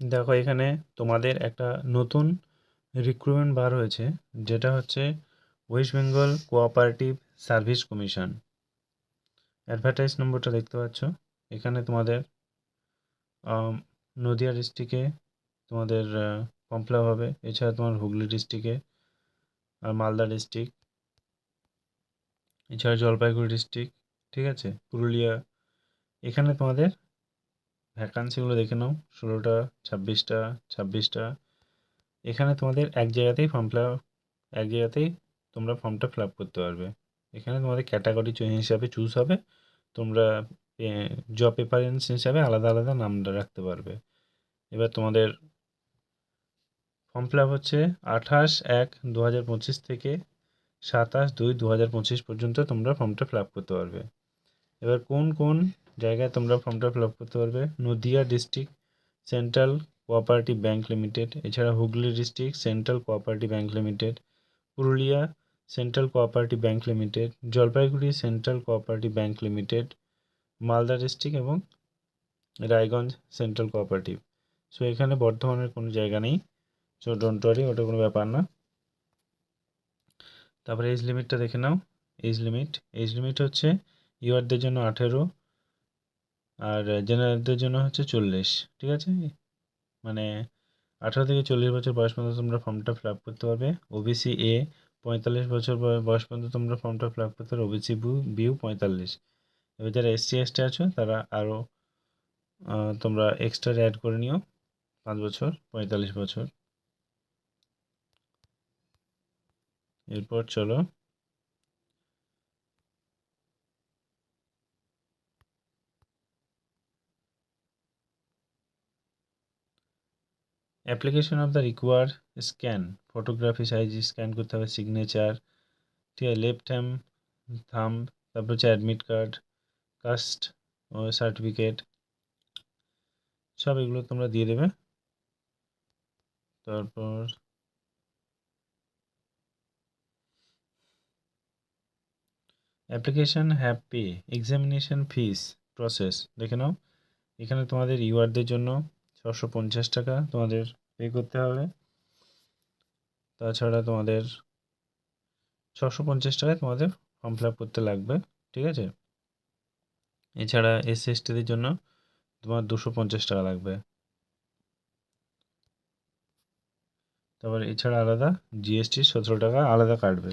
দেখো এখানে তোমাদের একটা নতুন রিক্রুটমেন্ট বার হয়েছে, যেটা হচ্ছে West Bengal cooperative service commission advertise নম্বরটা দেখতে পাচ্ছ। এখানে তোমাদের নদিয়া ডিস্ট্রিক্টে তোমাদের আপ হবে। এছাড়া তোমার হুগলি ডিস্ট্রিক্টে আর মালদা ডিস্ট্রিক্ট এছাড়া জলপাইগুড়ি ডিস্ট্রিক্ট ঠিক আছে? পুরুলিয়া। এখানে তোমাদের ভ্যাকান্সিগুলো দেখে নাও। ষোলোটা, ছাব্বিশটা ছাব্বিশটা। এখানে তোমাদের এক জায়গাতেই ফর্ম ফিল এক জায়গাতেই তোমরা ফর্মটা ফিল করতে পারবে। এখানে তোমাদের ক্যাটাগরি হিসাবে চুজ হবে। তোমরা জব প্রেফারেন্স হিসাবে আলাদা আলাদা নামটা রাখতে পারবে। এবার তোমাদের ফর্ম ফিল হচ্ছে আঠাশ এক দু হাজার পঁচিশ থেকে সাতাশ দুই দু হাজার পঁচিশ পর্যন্ত তোমরা ফর্মটা ফিল করতে পারবে। এবার কোন কোন জায়গায় তোমরা ফর্মটা ফিল আপ করতে পারবে। Nadia district central cooperative bank limited, এছাড়া Hooghly district central cooperative bank limited, Purulia central cooperative bank limited, Jalpaiguri central cooperative bank limited, Malda district এবং রায়গঞ্জ সেন্ট্রাল কোঅপারেটিভ। সো, এখানে বর্ধমানের কোনো জায়গা নেই। সো ডোন্ট ওয়ারি ওটা কোনো ব্যাপার না। তারপরে এজ লিমিটটা দেখে নাও। এজ লিমিট এজ লিমিট হচ্ছে ইউআরদের জন্য আঠেরো আর জেনারেলদের জন্য হচ্ছে চল্লিশ, ঠিক আছে? মানে আঠারো থেকে চল্লিশ বছর বয়স পর্যন্ত তোমরা ফর্মটা ফিল আপ করতে পারবে। ওবিসি এ পঁয়তাল্লিশ বছর বয়স পর্যন্ত তোমরা ফর্মটা ফিল আপ করতে পারবে। ওবিসি বিউ পঁয়তাল্লিশ। এবার যারা এসসি এসটি আছো, তারা আরও তোমরা এক্সট্রা অ্যাড করে নিও। পাঁচ বছর, পঁয়তাল্লিশ বছর। এরপর চলো। Application of the require scan photography size scan করতে হবে সিগনেচার ঠিক আছে লেফট হ্যাম থাম তারপর হচ্ছে অ্যাডমিট কার্ড কাস্ট ও সার্টিফিকেট সব এগুলো তোমরা দিয়ে দেবে। তারপর application have pay examination fees process দেখে নাও। এখানে তোমাদের ইউআরদের জন্য ছশো পঞ্চাশ টাকা তোমাদের পে করতে হবে। তাছাড়া তোমাদের ছশো পঞ্চাশ টাকায় তোমাদের ফর্ম ফিল আপ করতে লাগবে, ঠিক আছে? এছাড়া এস এসটিদের জন্য তোমার দুশো পঞ্চাশ টাকা লাগবে। তারপর এছাড়া আলাদা জিএসটি সতেরো টাকা, আলাদা কাটবে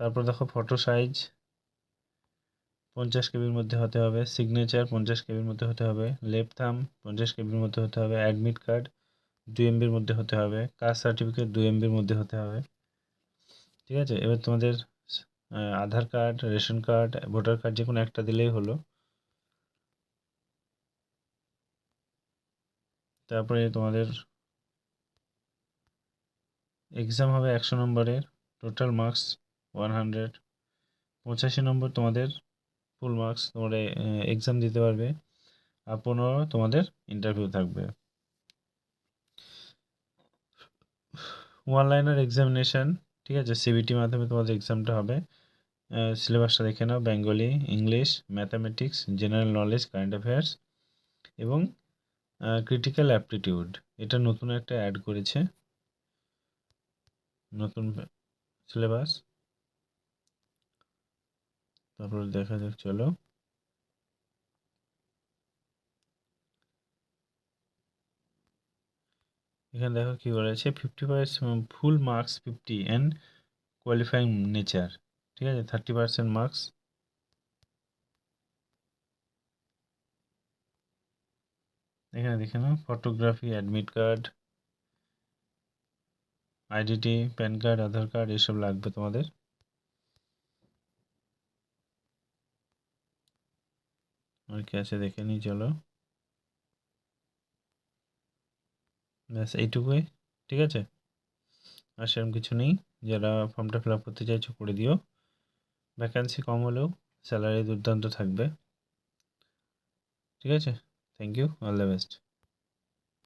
তারপর দেখো ফটো সাইজ পঞ্চাশ কেবির মধ্যে হতে হবে সিগনেচার পঞ্চাশ কেবির মধ্যে হতে হবে লেফট থাম পঞ্চাশ কেবির মধ্যে হতে হবে অ্যাডমিট কার্ড দুই এমবির মধ্যে হতে হবে কাস্ট সার্টিফিকেট দুই এমবির মধ্যে হতে হবে। ঠিক আছে? এবার তোমাদের Aadhaar card ration card voter card যে কোনো একটা দিলেই হলো। তারপরে তোমাদের এক্সাম হবে একশো নম্বরের টোটাল মার্কস ওয়ান হান্ড্রেড পঁচাশি নম্বর তোমাদের ফুল মার্কস তোমরা এক্সাম দিতে পারবে আর পনেরো তোমাদের ইন্টারভিউ থাকবে। ওয়ান লাইনার এক্সামিনেশান ঠিক আছে? সিবিটি মাধ্যমে তোমাদের এক্সামটা হবে। সিলেবাসটা দেখে নাও Bengali English mathematics general knowledge current affairs এবং ক্রিটিক্যাল অ্যাপটিটিউড এটা নতুন একটা অ্যাড করেছে। নতুন সিলেবাস তারপর দেখা যাক, চলো। এখানে দেখো কি বলেছে fifty percent full marks fifty and qualifying nature ঠিক আছে? থার্টি পার্সেন্ট মার্কস এখানে দেখে নাও photography admit card identity PAN card Aadhaar card এসব লাগবে তোমাদের। কি আছে দেখে নিই চলো। ব্যাস, এইটুকুই, ঠিক আছে? আর সেরকম কিছু নেই, যারা ফর্মটা ফিল আপ করতে চাইছো করে দিও। ভ্যাকান্সি কম হলেও স্যালারি দুর্দান্ত থাকবে। ঠিক আছে? Thank you all the best